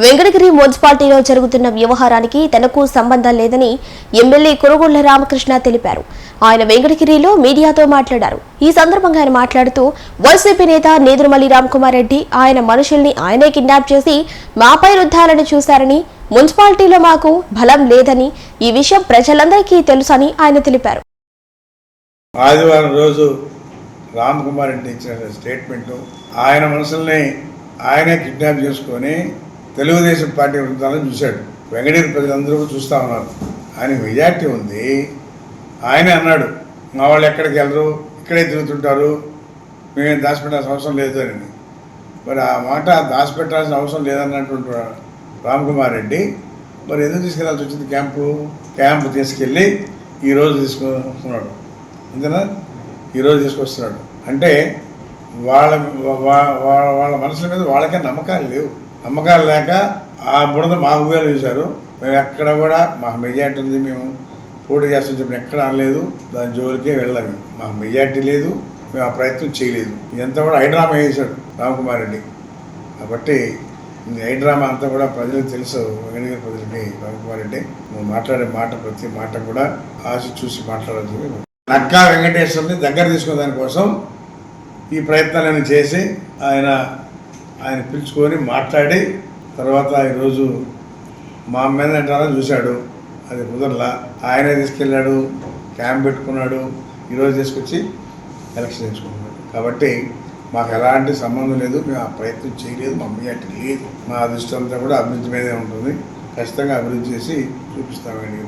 వెంకటగిరి మున్సిపాలిటీలో జరుగుతున్న వ్యవహారానికి తనకు సంబంధం లేదని ఎమ్మెల్యే కురుగుళ్ళ రామకృష్ణ తెలిపారు. ఆయన వెంకటగిరిలో మీడియాతో మాట్లాడారు. ఈ సందర్భంగా ఆయన మాట్లాడుతూ వైసీపీ నేత నేదురుమల్లి రామ్కుమార్ రెడ్డి ఆయన మనుషుల్ని ఆయనే కిడ్నాప్ చేసి మాపై రుద్దాలని చూశారని మున్సిపాలిటీలో మాకు బలం లేదని ఈ విషయం ప్రజలందరికీ తెలుసని ఆయన తెలిపారు. ఆదివారం రోజు రామ్ కుమార్ రెడ్డి ఇచ్చిన స్టేట్మెంట్ ఆయన మనుషుల్ని ఆయనే కిడ్నాప్ చేసుకొని తెలుగుదేశం పార్టీ వృత్తాలను చూశాడు. వెంకటేరు ప్రజలందరూ చూస్తూ ఉన్నారు. ఆయన మెజార్టీ ఉంది. ఆయనే అన్నాడు మా వాళ్ళు ఎక్కడికి వెళ్ళరు? ఇక్కడే తిరుగుతుంటారు. మేమేం దాచిపెట్టాల్సిన అవసరం లేదు అని. మరి ఆ మాట దాచిపెట్టాల్సిన అవసరం లేదన్నటువంటి రామ్ కుమార్ రెడ్డి మరి ఎందుకు తీసుకెళ్ళాల్సి వచ్చింది క్యాంపు? క్యాంపు తీసుకెళ్ళి ఈరోజు తీసుకొస్తున్నాడు. అంతేనా ఈరోజు తీసుకొస్తున్నాడు. అంటే వాళ్ళ వాళ్ళ మనసుల మీద వాళ్ళకే నమ్మకాలు లేవు. అమ్మకాలు లేక ఆ బుడద మా ఊళ్ళో చూశారు. మేము ఎక్కడ కూడా మా మెజార్టీ ఉంది మేము పోటీ చేస్తాం చెప్పిన ఎక్కడ అనలేదు. దాని జోలికే వెళ్ళాము మాకు మెజార్టీ లేదు. మేము ఆ ప్రయత్నం చేయలేదు. ఇదంతా కూడా హైడ్రామా వేశాడు రామకుమార్ రెడ్డి. కాబట్టి హైడ్రామా అంతా కూడా ప్రజలకు తెలుసు. వెంకటగిరి ప్రజలకి రామకుమార్ రెడ్డి. నువ్వు మాట్లాడే మాట ప్రతి మాట కూడా ఆశ చూసి మాట్లాడాల్సింది నక్కా వెంకటేశ్వరుని దగ్గర తీసుకునే దానికోసం ఈ ప్రయత్నాలను చేసి ఆయన ఆయన పిలుచుకొని మాట్లాడి తర్వాత ఈరోజు మా మీద అంటారా చూశాడు. అది కుదరలా. ఆయనే తీసుకెళ్ళాడు క్యాంప్ పెట్టుకున్నాడు ఈరోజు తీసుకొచ్చి ఎలక్షన్ తెచ్చుకుంటున్నాడు కాబట్టి మాకు ఎలాంటి సంబంధం లేదు మేము ఆ ప్రయత్నం చేయలేదు మా అమ్మయ్యటి లేదు. మా అదృష్టం అంతా కూడా అభివృద్ధి మీదే ఉంటుంది. ఖచ్చితంగా అభివృద్ధి చేసి చూపిస్తామండి